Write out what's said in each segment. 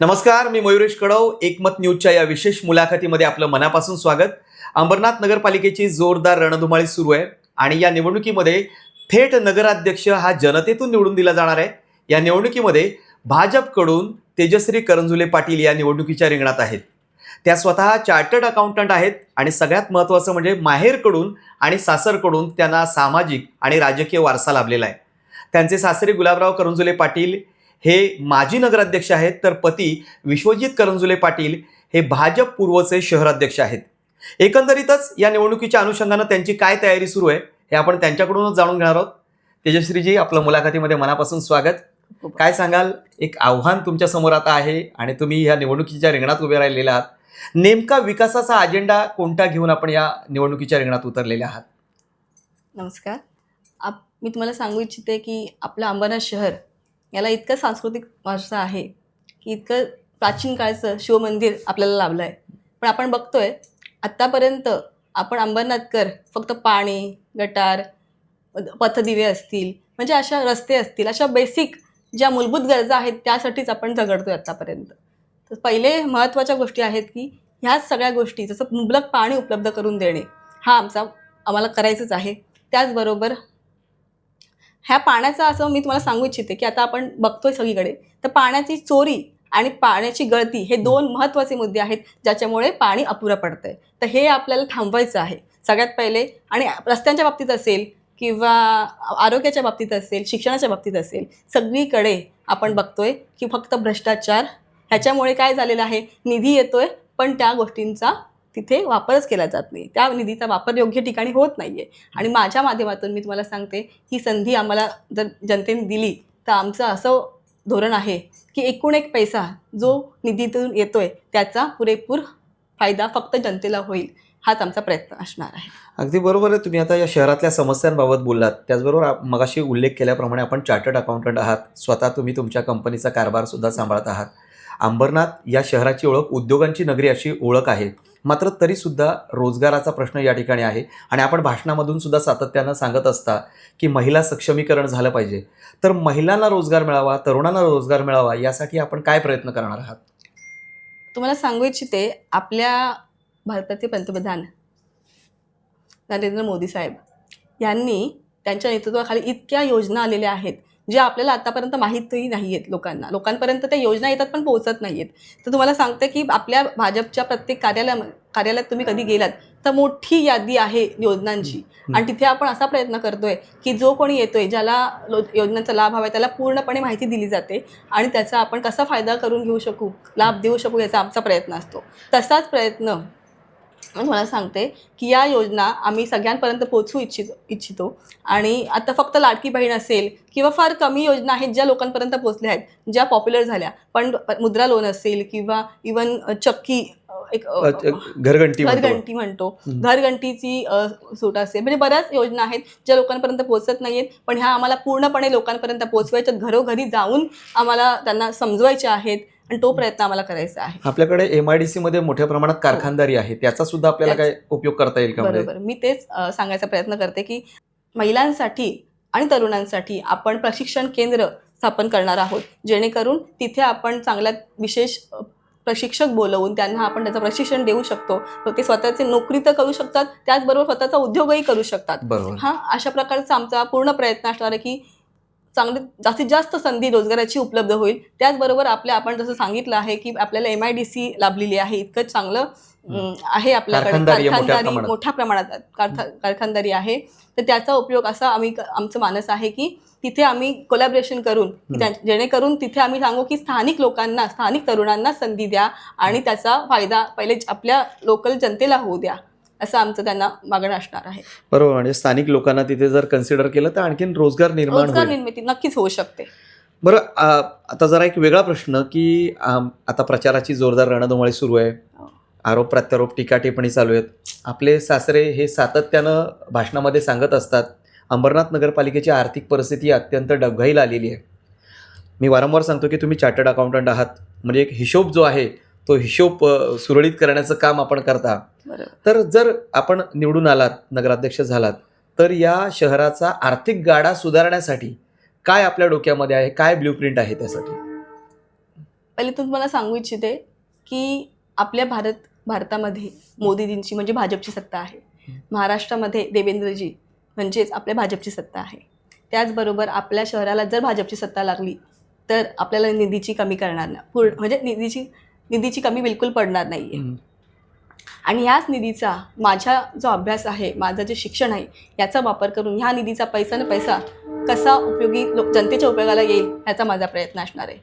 नमस्कार मी मयुरेश कडव एकमत न्यूजच्या या विशेष मुलाखतीमध्ये आपलं मनापासून स्वागत. अंबरनाथ नगरपालिकेची जोरदार रणधुमाळी सुरू आहे आणि या निवडणुकीमध्ये थेट नगराध्यक्ष हा जनतेतून निवडून दिला जाणार आहे. या निवडणुकीमध्ये भाजपकडून तेजश्री करंजुले पाटील या निवडणुकीच्या रिंगणात आहेत. त्या स्वतः चार्टर्ड अकाउंटंट आहेत आणि सगळ्यात महत्त्वाचं म्हणजे माहेरकडून आणि सासरकडून त्यांना सामाजिक आणि राजकीय वारसा लाभलेला आहे. त्यांचे सासरे गुलाबराव करंजुले पाटील हे माजी नगराध्यक्ष आहेत तर पती विश्वजित करंजुले पाटील हे भाजप पूर्वचे शहराध्यक्ष आहेत. एकंदरीतच या निवडणुकीच्या अनुषंगानं त्यांची काय तयारी सुरू आहे हे आपण त्यांच्याकडूनच जाणून घेणार आहोत. तेजश्रीजी आपलं मुलाखतीमध्ये मनापासून स्वागत. काय सांगाल? एक आव्हान तुमच्यासमोर आता आहे आणि तुम्ही ह्या निवडणुकीच्या रिंगणात उभे राहिलेले आहात. नेमका विकासाचा अजेंडा कोणता घेऊन आपण या निवडणुकीच्या रिंगणात उतरलेले आहात? नमस्कार. आप मी तुम्हाला सांगू इच्छिते की आपलं अंबरनाथ शहर याला इतकं सांस्कृतिक वारसा आहे की इतकं प्राचीन काळचं शिवमंदिर आपल्याला लाभलं आहे पण आपण बघतोय आत्तापर्यंत आपण अंबरनाथकर फक्त पाणी गटार पथदिवे असतील म्हणजे अशा रस्ते असतील अशा बेसिक ज्या मूलभूत गरजा आहेत त्यासाठीच आपण झगडतोय आत्तापर्यंत. तर पहिले महत्त्वाच्या गोष्टी आहेत की ह्याच सगळ्या गोष्टी जसं मुबलक पाणी उपलब्ध करून देणे हा आमचा आम्हाला करायचंच आहे. त्याचबरोबर ह्या पाण्याचा असं मी तुम्हाला सांगू इच्छिते की आता आपण बघतोय सगळीकडे तर पाण्याची चोरी आणि पाण्याची गळती हे दोन महत्त्वाचे मुद्दे आहेत ज्याच्यामुळे पाणी अपुरं पडतंय. तर हे आपल्याला थांबवायचं आहे. सगळ्यात पहिले आणि रस्त्यांच्या बाबतीत असेल किंवा आरोग्याच्या बाबतीत असेल शिक्षणाच्या बाबतीत असेल सगळीकडे आपण बघतोय की फक्त भ्रष्टाचार ह्याच्यामुळे काय झालेलं आहे? निधी येतोय पण त्या गोष्टींचा तिथे वापरच केला जात नाही. त्या निधीचा वापर योग्य ठिकाणी होत नाही आहे आणि माझ्या माध्यमातून मी तुम्हाला सांगते ही संधी आम्हाला जर जनतेने दिली तर आमचं असं धोरण आहे की एकूण एक पैसा जो निधीतून येतोय त्याचा पुरेपूर फायदा फक्त जनतेला होईल हाच आमचा प्रयत्न असणार आहे. अगदी बरोबर आहे. तुम्ही आता या शहरातल्या समस्यांबाबत बोललात. त्याचबरोबर मगाशी उल्लेख केल्याप्रमाणे आपण चार्टर्ड अकाउंटंट आहात. स्वतः तुम्ही तुमच्या कंपनीचा कारभार सुद्धा सांभाळत आहात. अंबरनाथ या शहराची ओळख उद्योगांची नगरी अशी ओळख आहे. मात्र तरीसुद्धा रोजगाराचा प्रश्न या ठिकाणी आहे आणि आपण भाषणामधून सुद्धा सातत्यानं सांगत असता की महिला सक्षमीकरण झालं पाहिजे. तर महिलांना रोजगार मिळावा तरुणांना रोजगार मिळावा यासाठी आपण काय प्रयत्न करणार आहात? तुम्हाला सांगू इच्छिते आपल्या भारताचे पंतप्रधान नरेंद्र मोदी साहेब यांनी त्यांच्या नेतृत्वाखाली इतक्या योजना आलेल्या आहेत ज्या आपल्याला आतापर्यंत माहीतही नाही आहेत लोकांना. लोकांपर्यंत त्या योजना येतात पण पोहोचत नाही आहेत तर तुम्हाला सांगते की आपल्या भाजपच्या प्रत्येक कार्यालया कार्यालयात तुम्ही कधी गेलात तर मोठी यादी आहे योजनांची. आणि तिथे आपण असा प्रयत्न करतोय की जो कोणी येतोय ज्याला योजनांचा लाभ हवा त्याला पूर्णपणे माहिती दिली जाते आणि त्याचा आपण कसा फायदा करून घेऊ शकू लाभ देऊ शकू याचा आमचा प्रयत्न असतो. तसाच प्रयत्न तुम्हाला सांगते की या योजना आम्ही सगळ्यांपर्यंत पोहोचू इच्छित इच्छितो. आणि आता फक्त लाडकी बहीण असेल किंवा फार कमी योजना आहेत ज्या लोकांपर्यंत पोचल्या आहेत ज्या पॉप्युलर झाल्या. पण मुद्रा लोन असेल किंवा इवन चक्की एक घरघंटी म्हणतो. घरघंटी म्हणतो. घरघंटीची सूट असेल म्हणजे बऱ्याच योजना आहेत ज्या लोकांपर्यंत पोहोचत नाहीयेत पण ह्या आम्हाला पूर्णपणे लोकांपर्यंत पोहोचवायच्यात घरोघरी जाऊन आम्हाला त्यांना समजवायच्या आहेत आणि तो प्रयत्न आम्हाला करायचा आहे. आपल्याकडे एम आय डी सी मध्ये मोठ्या प्रमाणात कारखानदारी आहे. त्याचा सुद्धा आपल्याला काय उपयोग करता येईल का म्हणजे? बरोबर. मी तेच सांगायचा प्रयत्न करते की महिलांसाठी आणि तरुणांसाठी आपण प्रशिक्षण केंद्र स्थापन करणार आहोत. जेणेकरून तिथे आपण चांगल्या विशेष प्रशिक्षक बोलवून त्यांना आपण त्याचं प्रशिक्षण देऊ शकतो. ते स्वतःचे नोकरी तर करू शकतात त्याचबरोबर स्वतःचा उद्योगही करू शकतात. हा अशा प्रकारचा आमचा पूर्ण प्रयत्न असणार आहे की चांगली जास्तीत जास्त संधी रोजगाराची उपलब्ध होईल. त्याचबरोबर आपल्या आपण जसं सांगितलं आहे की आपल्याला एम आय डी सी लाभलेली आहे इतकं चांगलं आहे आपल्याकडे. कारखानदारी मोठ्या प्रमाणात. कारखानदारी आहे. तर त्याचा उपयोग असा आम्ही आमचं मानस आहे की तिथे आम्ही कोलॅबरेशन करून जेणेकरून तिथे आम्ही सांगू की स्थानिक लोकांना स्थानिक तरुणांना संधी द्या आणि त्याचा फायदा पहिले आपल्या लोकल जनतेला होऊ द्या असं आमचं त्यांना मागणं असणार आहे. बरोबर म्हणजे स्थानिक लोकांना तिथे जर कन्सिडर केलं तर आणखीन रोजगार निर्माण रोजगार निर्मिती नक्कीच होऊ शकते. बरं आता जरा एक वेगळा प्रश्न की आता प्रचाराची जोरदार रणधुमाळी सुरू आहे. हो. आरोप प्रत्यारोप टीका टिप्पणी चालू आहेत. आपले सासरे हे सातत्यानं भाषणामध्ये सांगत असतात. अंबरनाथ नगरपालिकेची आर्थिक परिस्थिती अत्यंत डबघाईला आलेली आहे. मी वारंवार सांगतो की तुम्ही चार्टर्ड अकाउंटंट आहात. म्हणजे एक हिशोब जो आहे तो हिशोब सुरळीत करण्याचं काम आपण करता. तर जर आपण निवडून आलात नगराध्यक्ष झालात तर या शहराचा आर्थिक गाडा सुधारण्यासाठी काय आपल्या डोक्यामध्ये आहे? काय ब्ल्यूप्रिंट आहे त्यासाठी? पहिले तुम्हाला सांगू इच्छिते की आपल्या भारत भारतामध्ये मोदीजींची म्हणजे भाजपची सत्ता आहे. महाराष्ट्रामध्ये देवेंद्रजी म्हणजेच आपल्या भाजपची सत्ता आहे. त्याचबरोबर आपल्या शहराला जर भाजपची सत्ता लागली तर आपल्याला निधीची कमी करणार नाही. पूर्ण म्हणजे निधीची निधीची कमी बिलकुल पडणार नाही आहे. आणि ह्याच निधीचा माझा जो अभ्यास आहे माझं जे शिक्षण आहे याचा वापर करून ह्या निधीचा पैसा न पैसा कसा उपयोगी लोक जनतेच्या उपयोगाला येईल ह्याचा माझा प्रयत्न असणार आहे.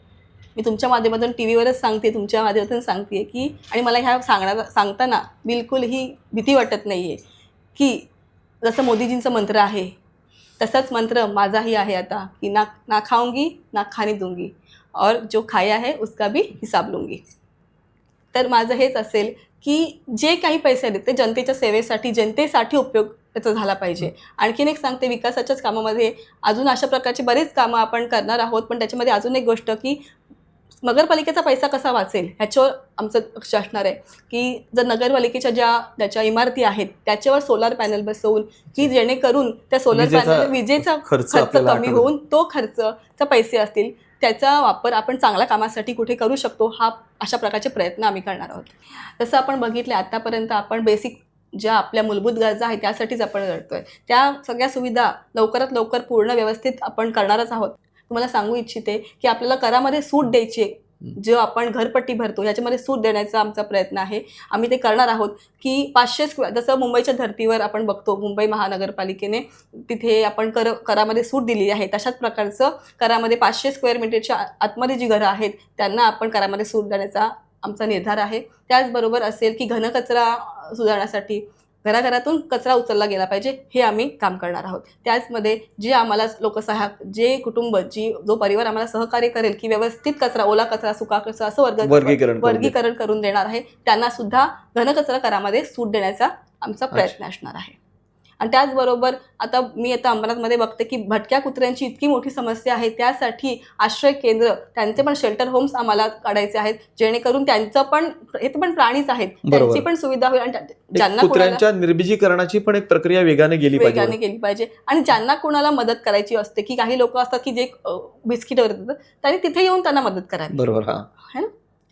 मी तुमच्या माध्यमातून टी व्हीवरच सांगते तुमच्या माध्यमातून सांगते की आणि मला ह्या सांगणार सांगताना बिलकुल ही भीती वाटत नाही आहे की जसं मोदीजींचं मंत्र आहे तसाच मंत्र माझाही आहे आता की ना ना खाऊंगी ना खाने दूंगी. और जो खाया है उसका भी हिसाब लूंगी. तर माझं हेच असेल की जे काही पैसे आले ते जनतेच्या सेवेसाठी जनतेसाठी उपयोग त्याचा झाला पाहिजे. आणखीन एक सांगते विकासाच्याच कामामध्ये अजून अशा प्रकारचे बरेच कामं आपण करणार आहोत पण त्याच्यामध्ये अजून एक गोष्ट की नगरपालिकेचा पैसा कसा वाचेल? ह्याच्यावर आमचं लक्ष असणार आहे की जर नगरपालिकेच्या ज्या त्याच्या इमारती आहेत त्याच्यावर सोलार पॅनल बसवून की जेणेकरून त्या सोलर पॅनल विजेचा खर्च कमी. होऊन तो खर्चचा पैसे असतील त्याचा वापर आपण चांगल्या कामासाठी कुठे करू शकतो हा अशा प्रकारचे प्रयत्न आम्ही करणार आहोत. तसं आपण बघितलं आतापर्यंत आपण बेसिक ज्या आपल्या मूलभूत गरजा आहेत त्यासाठीच आपण लढतोय. त्या सगळ्या सुविधा लवकरात लवकर पूर्ण व्यवस्थित आपण करणारच आहोत. तुम्हाला सांगू इच्छिते की आपल्याला करामध्ये सूट द्यायची आहे. जो आपण घरपट्टी भरतो याच्यामध्ये सूट देण्याचा आमचा प्रयत्न आहे. आम्ही ते करणार आहोत की पाचशे स्क्वेअर जसं मुंबईच्या धर्तीवर आपण बघतो मुंबई महानगरपालिकेने तिथे आपण कर करामध्ये सूट दिली आहे. तशाच प्रकारचं करामध्ये पाचशे स्क्वेअर मीटरच्या आतमध्ये जी घरं आहेत त्यांना आपण करामध्ये सूट देण्याचा आमचा निर्धार आहे. त्याचबरोबर असेल की घनकचरा सुधारण्यासाठी घराघरातून कचरा उचलला गेला पाहिजे हे आम्ही काम करणार आहोत. त्याचमध्ये जे आम्हाला लोकसहायक जे कुटुंब जी जो परिवार आम्हाला सहकार्य करेल की व्यवस्थित कचरा ओला कचरा सुका कचरा असं वर्ग वर्गीकरण करून देणार आहे त्यांना सुद्धा घनकचरा करामध्ये सूट देण्याचा आमचा प्रयत्न असणार आहे. आणि त्याचबरोबर आता मी आता अंबरनाथमध्ये बघते की भटक्या कुत्र्यांची इतकी मोठी समस्या आहे त्यासाठी आश्रय केंद्र त्यांचे पण शेल्टर होम्स आम्हाला काढायचे आहेत जेणेकरून त्यांचं पण हे पण प्राणीच आहेत. त्यांची पण सुविधा होईल आणि ज्यांना कुत्र्यांच्या निर्बीजीकरणाची पण एक प्रक्रिया वेगाने गेली वेगाने केली पाहिजे. आणि ज्यांना कोणाला मदत करायची असते की काही लोक असतात की जे बिस्किट वगैरे देतात त्यांनी तिथे येऊन त्यांना मदत करावी. बरोबर हा.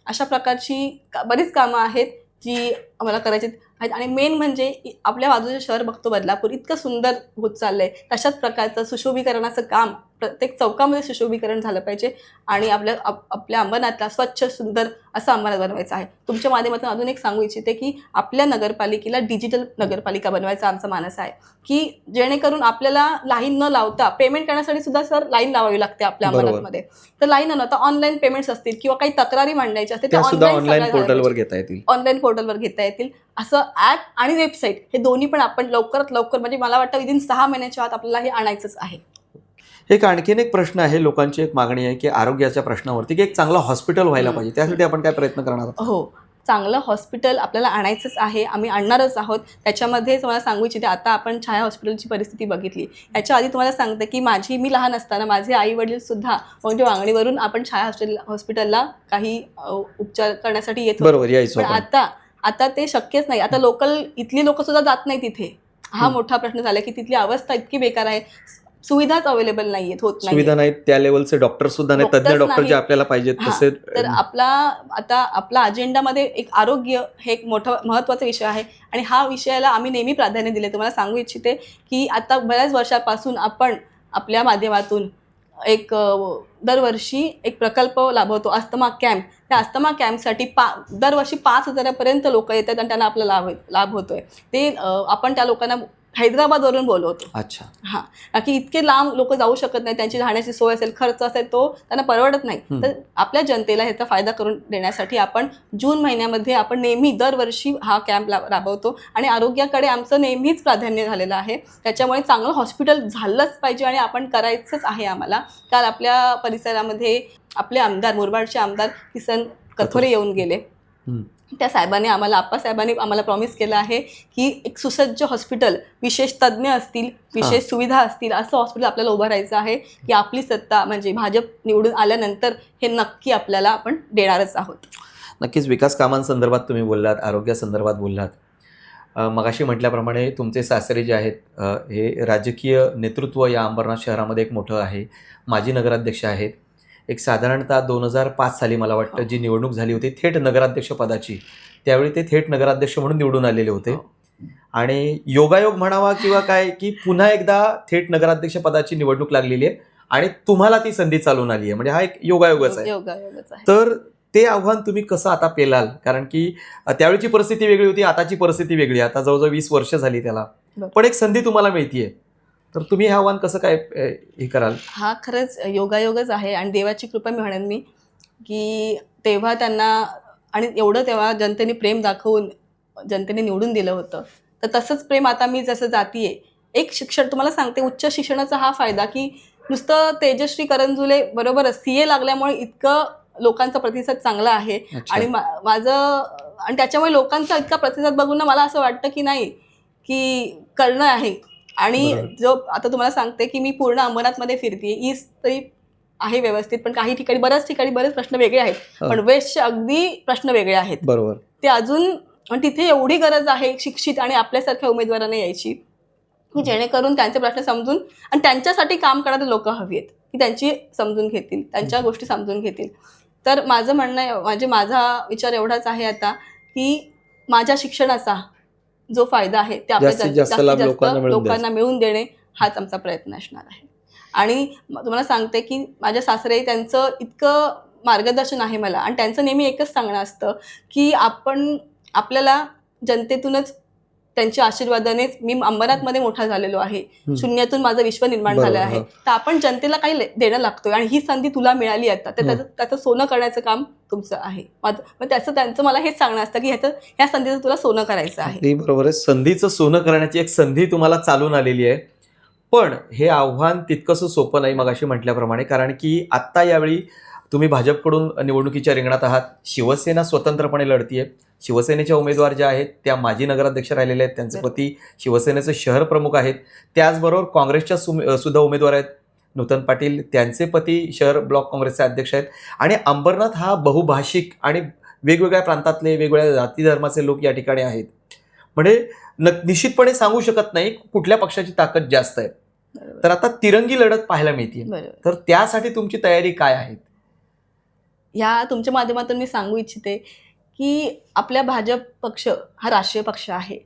अशा प्रकारची बरीच कामं आहेत जी आम्हाला करायची आहेत. आणि मेन म्हणजे आपल्या बाजूचं शहर बघतो बदलापूर इतकं सुंदर होत चाललंय. तशाच प्रकारचं सुशोभीकरणाचं काम प्रत्येक चौकामध्ये सुशोभीकरण झालं पाहिजे आणि आपल्या आप- आपल्या अंबरनाथला स्वच्छ सुंदर असं अंबरनाथ बनवायचं आहे. तुमच्या माध्यमातून अजून एक सांगू इच्छिते की आपल्या नगरपालिकेला डिजिटल नगरपालिका बनवायचा आमचा मानस आहे. की जेणेकरून आपल्याला लाईन न लावता पेमेंट करण्यासाठी सुद्धा सर लाईन लावावी लागते आपल्या. अंबरनाथमध्ये तर लाईन न लावता ऑनलाईन पेमेंट्स असतील किंवा काही तक्रारी मांडायच्या असतील त्या ऑनलाईन पोर्टलवर. घेता येतील. ऑनलाईन पोर्टलवर घेता येतील. असं ॲप आणि वेबसाईट हे दोन्ही पण आपण लवकरात लवकर म्हणजे मला वाटतं विदिन सहा महिन्याच्या आत आपल्याला हे आणायचंच आहे. एक आणखीन एक प्रश्न आहे लोकांची एक मागणी आहे की आरोग्याच्या प्रश्नावरती की एक चांगलं हॉस्पिटल व्हायला. पाहिजे. त्यासाठी आपण काय प्रयत्न करणार आहोत? हो. चांगलं हॉस्पिटल आपल्याला आणायचंच आहे आम्ही आणणारच आहोत. त्याच्यामध्ये तुम्हाला सांगू इच्छिते आता आपण छाया हॉस्पिटलची परिस्थिती बघितली. याच्या आधी तुम्हाला सांगते की माझी मी लहान असताना माझे आई वडील सुद्धा म्हणजे वांगणीवरून आपण छाया हॉस्पिटल हॉस्पिटलला काही उपचार करण्यासाठी येत होतो. बरोबर यायचो पण आता आता ते शक्यच नाही. आता लोकल इथली लोक सुद्धा जात नाही तिथे हा. मोठा प्रश्न झाला की तिथली अवस्था इतकी बेकार आहे. सुविधाच अवेलेबल नाहीयेत होत नाही सुविधा नाहीत त्या लेवलचे डॉक्टर सुद्धा नाही तज्ञ डॉक्टर जे. आपल्याला पाहिजेत तसे तर आपला आता आपला अजेंडामध्ये एक आरोग्य हे एक मोठा महत्त्वाचा विषय आहे. आणि हा विषयाला आम्ही नेहमी प्राधान्य दिले. तुम्हाला सांगू इच्छिते की आता बऱ्याच वर्षापासून आपण आपल्या माध्यमातून एक दरवर्षी एक प्रकल्प लाभवतो अस्थमा कॅम्प. त्या अस्थमा कॅम्पसाठी पा दरवर्षी पाच हजारापर्यंत लोक येतात आणि त्यांना आपला लाभ लाभ होतोय. ते आपण त्या लोकांना हैदराबादवरून बोलवतो. अच्छा. हां. की इतके लांब लोक जाऊ शकत नाही त्यांची राहण्याची सोय असेल खर्च असेल तो त्यांना परवडत नाही. तर आपल्या जनतेला ह्याचा फायदा करून देण्यासाठी आपण जून महिन्यामध्ये आपण नेहमी दरवर्षी हा कॅम्प राबवतो आणि आरोग्याकडे आमचं नेहमीच प्राधान्य झालेलं आहे. त्याच्यामुळे चांगलं हॉस्पिटल झालंच पाहिजे आणि आपण करायचंच आहे आम्हाला. काल आपल्या परिसरामध्ये आपले आमदार मुरबाडचे आमदार किसन कथोरे येऊन गेले. त्या साहेबांनी आम्हाला आप्पासाहेबांनी आम्हाला प्रॉमिस केलं आहे की एक सुसज्ज हॉस्पिटल विशेष तज्ज्ञ असतील विशेष सुविधा असतील असं हॉस्पिटल आपल्याला उभं राहायचं आहे की आपली सत्ता म्हणजे भाजप निवडून आल्यानंतर हे नक्की आपल्याला आपण देणारच आहोत. नक्कीच विकास कामांसंदर्भात तुम्ही बोललात आरोग्यासंदर्भात बोललात. मगाशी म्हटल्याप्रमाणे तुमचे सासरे जे आहेत हे राजकीय नेतृत्व या अंबरनाथ शहरामध्ये एक मोठं आहे. माजी नगराध्यक्ष आहेत. एक साधारणतः दोन हजार पाच साली मला वाटतं हो. जी निवडणूक झाली होती थेट नगराध्यक्ष पदाची त्यावेळी ते थेट नगराध्यक्ष म्हणून निवडून आलेले होते हो. आणि योगायोग म्हणावा किंवा काय की पुन्हा एकदा थेट नगराध्यक्ष पदाची निवडणूक लागलेली आहे आणि तुम्हाला ती संधी चालून आली आहे म्हणजे हा एक योगायोगच आहे तर ते आव्हान तुम्ही कसं आता पेलाल कारण की त्यावेळची परिस्थिती वेगळी होती आताची परिस्थिती वेगळी आहे. आता जवळजवळ वीस वर्ष झाली त्याला. पण एक संधी तुम्हाला मिळतीये तर तुम्ही हे आव्हान कसं काय हे कराल? हा खरंच योगायोगच आहे आणि देवाची कृपा मी म्हणेन मी की तेव्हा त्यांना आणि एवढं तेव्हा जनतेने प्रेम दाखवून जनतेने निवडून दिलं होतं. तर तसंच प्रेम आता मी जसं जातीये एक शिक्षण तुम्हाला सांगते उच्च शिक्षणाचा हा फायदा की नुसतं तेजश्री करंजुले बरोबर सी ए लागल्यामुळे इतकं लोकांचा प्रतिसाद चांगला आहे. आणि मा- माझं आणि त्याच्यामुळे लोकांचा इतका प्रतिसाद बघून मला असं वाटतं की नाही की करणं आहे. आणि. जो आता तुम्हाला सांगते की मी पूर्ण अंबरनाथमध्ये फिरते ईस्ट तरी आहे व्यवस्थित पण काही ठिकाणी बऱ्याच ठिकाणी बरेच प्रश्न वेगळे आहेत. पण वेस्टचे अगदी प्रश्न वेगळे आहेत. बरोबर. ते अजून तिथे एवढी गरज आहे शिक्षित आणि आपल्यासारख्या उमेदवारांना यायची की जेणेकरून त्यांचे प्रश्न समजून आणि त्यांच्यासाठी काम करणारे लोक हवी आहेत की त्यांची समजून घेतील त्यांच्या गोष्टी समजून घेतील. तर माझं म्हणणं आहे म्हणजे माझा विचार एवढाच आहे आता की माझ्या शिक्षणाचा जो फायदा आहे ते आपल्या जास्तीत जास्त लोकांना मिळवून देणे हाच आमचा प्रयत्न असणार आहे. आणि तुम्हाला सांगते की माझ्या सासरे त्यांचं इतकं मार्गदर्शन आहे मला. आणि त्यांचं नेहमी एकच सांगणं असतं की आपण आपल्याला जनतेतूनच त्यांच्या आशीर्वादानेच मी अंबरनाथमध्ये मोठा झालेलो आहे. शून्यातून माझं विश्व निर्माण झालं आहे. तर आपण जनतेला काही देणं लागतोय आणि ही संधी तुला मिळाली आता. तर. त्याचं त्याचं सोनं करण्याचं काम तुमचं आहे. मग त्याचं त्यांचं मला हेच सांगणं असतं की ह्याचं ह्या संधीचं तुला सोनं करायचं आहे. बरोबर आहे. संधीचं सोनं करण्याची एक संधी तुम्हाला चालून आलेली आहे. पण हे आव्हान तितकंसं सोपं नाही मगाशी म्हटल्याप्रमाणे कारण की आत्ता यावेळी तुम्ही भाजपकडून निवडणुकीच्या रिंगणात आहात. शिवसेना स्वतंत्रपणे लढतीये. शिवसेनेच्या उमेदवार ज्या आहेत त्या माजी नगराध्यक्ष राहिलेल्या आहेत. त्यांचे. पती शिवसेनेचे शहर प्रमुख आहेत. त्याचबरोबर काँग्रेसच्या सुद्धा उमेदवार आहेत. नूतन पाटील त्यांचे पती शहर ब्लॉक काँग्रेसचे अध्यक्ष आहेत. आणि अंबरनाथ हा बहुभाषिक आणि वेगवेगळ्या प्रांतातले वेगवेगळ्या जाती धर्माचे लोक या ठिकाणी आहेत. म्हणजे न निश्चितपणे सांगू शकत नाही कुठल्या पक्षाची ताकद जास्त आहे. तर आता तिरंगी लढत पाहायला मिळते तर त्यासाठी तुमची तयारी काय आहे? ह्या तुमच्या माध्यमातून मी सांगू इच्छिते की आपल्या भाजप पक्ष हा राष्ट्रीय पक्ष आहे.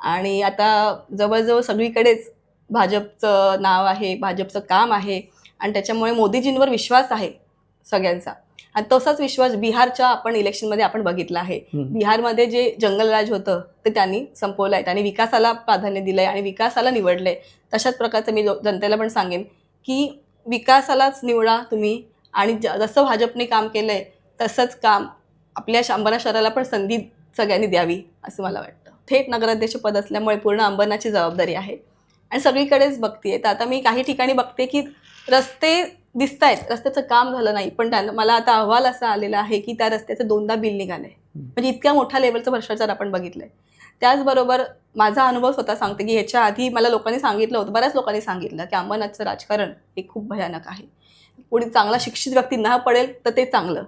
आणि आता जवळजवळ सगळीकडेच भाजपचं नाव आहे भाजपचं काम आहे आणि त्याच्यामुळे मोदीजींवर विश्वास आहे सगळ्यांचा. आणि तसाच विश्वास बिहारच्या आपण इलेक्शनमध्ये आपण बघितला आहे. बिहारमध्ये जे जंगलराज होतं ते त्यांनी संपवलं आहे त्यांनी विकासाला प्राधान्य दिलं आहे आणि विकासाला निवडलं आहे तशाच प्रकारचं मी जनतेला पण सांगेन की विकासालाच निवडा तुम्ही. आणि ज- जसं भाजपने काम केलं आहे तसंच काम आपल्या अंबरनाथ शहराला पण संधी सगळ्यांनी द्यावी असं मला वाटतं. थेट नगराध्यक्ष पद असल्यामुळे पूर्ण अंबरनाथची जबाबदारी आहे. आणि सगळीकडेच बघते तर आता मी काही ठिकाणी बघते की रस्ते दिसत आहेत रस्त्याचं काम झालं नाही. पण त्यांना मला आता अहवाल असा आलेला आहे की त्या रस्त्याचं दोनदा बिल निघालं आहे म्हणजे इतक्या मोठ्या लेवलचा भ्रष्टाचार आपण बघितलं आहे त्याचबरोबर माझा अनुभव स्वतः सांगते की ह्याच्या आधी मला लोकांनी सांगितलं होतं बऱ्याच लोकांनी सांगितलं की अंबरनाथचं राजकारण हे खूप भयानक आहे. कोणी चांगला शिक्षित व्यक्ती न पडेल तर ते चांगलं.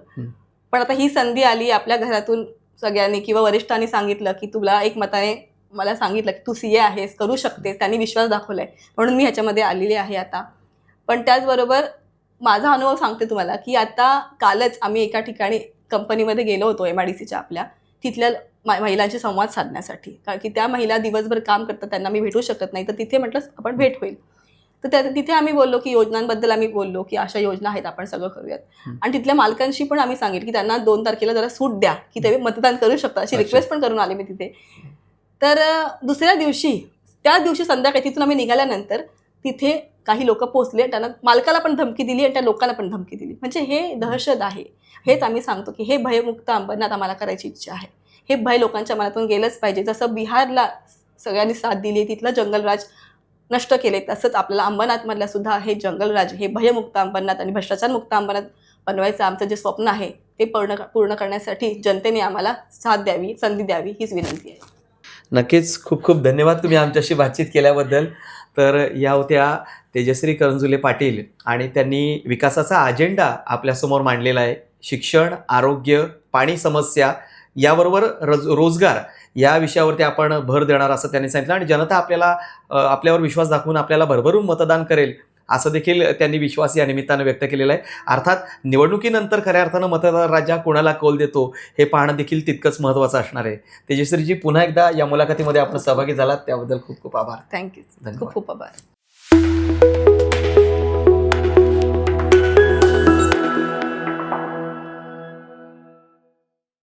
पण आता ही संधी आली आपल्या घरातून सगळ्यांनी किंवा वरिष्ठांनी सांगितलं की तुला एक मताने मला सांगितलं की तू सी ए आहेस करू शकतेस त्यांनी विश्वास दाखवलाय. म्हणून मी ह्याच्यामध्ये आलेली आहे आता. पण त्याचबरोबर माझा अनुभव सांगते तुम्हाला की आता कालच आम्ही एका ठिकाणी कंपनीमध्ये गेलो होतो एम आय डी सीच्या आपल्या तिथल्या महिलांशी संवाद साधण्यासाठी. कारण की त्या महिला दिवसभर काम करतात त्यांना मी भेटू शकत नाही तर तिथे म्हटलं आपण भेट होईल. तर त्या तिथे आम्ही बोललो की योजनांबद्दल आम्ही बोललो की अशा योजना आहेत आपण सगळं करूयात. आणि तिथल्या मालकांशी पण आम्ही सांगितलं की त्यांना दोन तारखेला जरा सूट द्या की ते मतदान करू शकतात अशी. रिक्वेस्ट पण करून आले मी तिथे. तर दुसऱ्या दिवशी त्या दिवशी संध्याकाळी तिथून आम्ही निघाल्यानंतर तिथे काही लोक पोचले त्यांना मालकाला पण धमकी दिली आणि त्या लोकांना पण धमकी दिली. म्हणजे हे दहशत आहे. हेच आम्ही सांगतो की हे भयमुक्त अंबरनाथ आम्हाला करायची इच्छा आहे. हे भय लोकांच्या मनातून गेलंच पाहिजे. जसं बिहारला सगळ्यांनी साथ दिली तिथलं जंगलराज नष्ट केले तसंच आपल्याला अंबरनाथमधल्या सुद्धा हे जंगलराज हे भयमुक्त अंबरनाथ आणि भ्रष्टाचारमुक्त अंबरनाथ बनवायचं आमचं जे स्वप्न आहे ते पूर्ण पूर्ण करण्यासाठी जनतेने आम्हाला साथ द्यावी संधी द्यावी हीच विनंती आहे. नक्कीच. खूप खूप धन्यवाद तुम्ही आमच्याशी बातचीत केल्याबद्दल. तर या होत्या तेजश्री करंजुले पाटील आणि त्यांनी विकासाचा अजेंडा आपल्यासमोर मांडलेला आहे. शिक्षण आरोग्य पाणी समस्या याबरोबर रोज रोजगार या विषयावरती आपण भर देणार असं त्यांनी सांगितलं आणि जनता आपल्याला आपल्यावर विश्वास दाखवून आपल्याला भरभरून मतदान करेल असं देखील त्यांनी विश्वास या निमित्तानं व्यक्त केलेला आहे. अर्थात निवडणुकीनंतर खऱ्या अर्थानं मतदार राजा कोणाला कौल देतो हे पाहणं देखील तितकंच महत्त्वाचं असणार आहे. तेजश्रीजी पुन्हा एकदा या मुलाखतीमध्ये आपण सहभागी झालात त्याबद्दल खूप खूप आभार. थँक्यू खूप खूप आभार.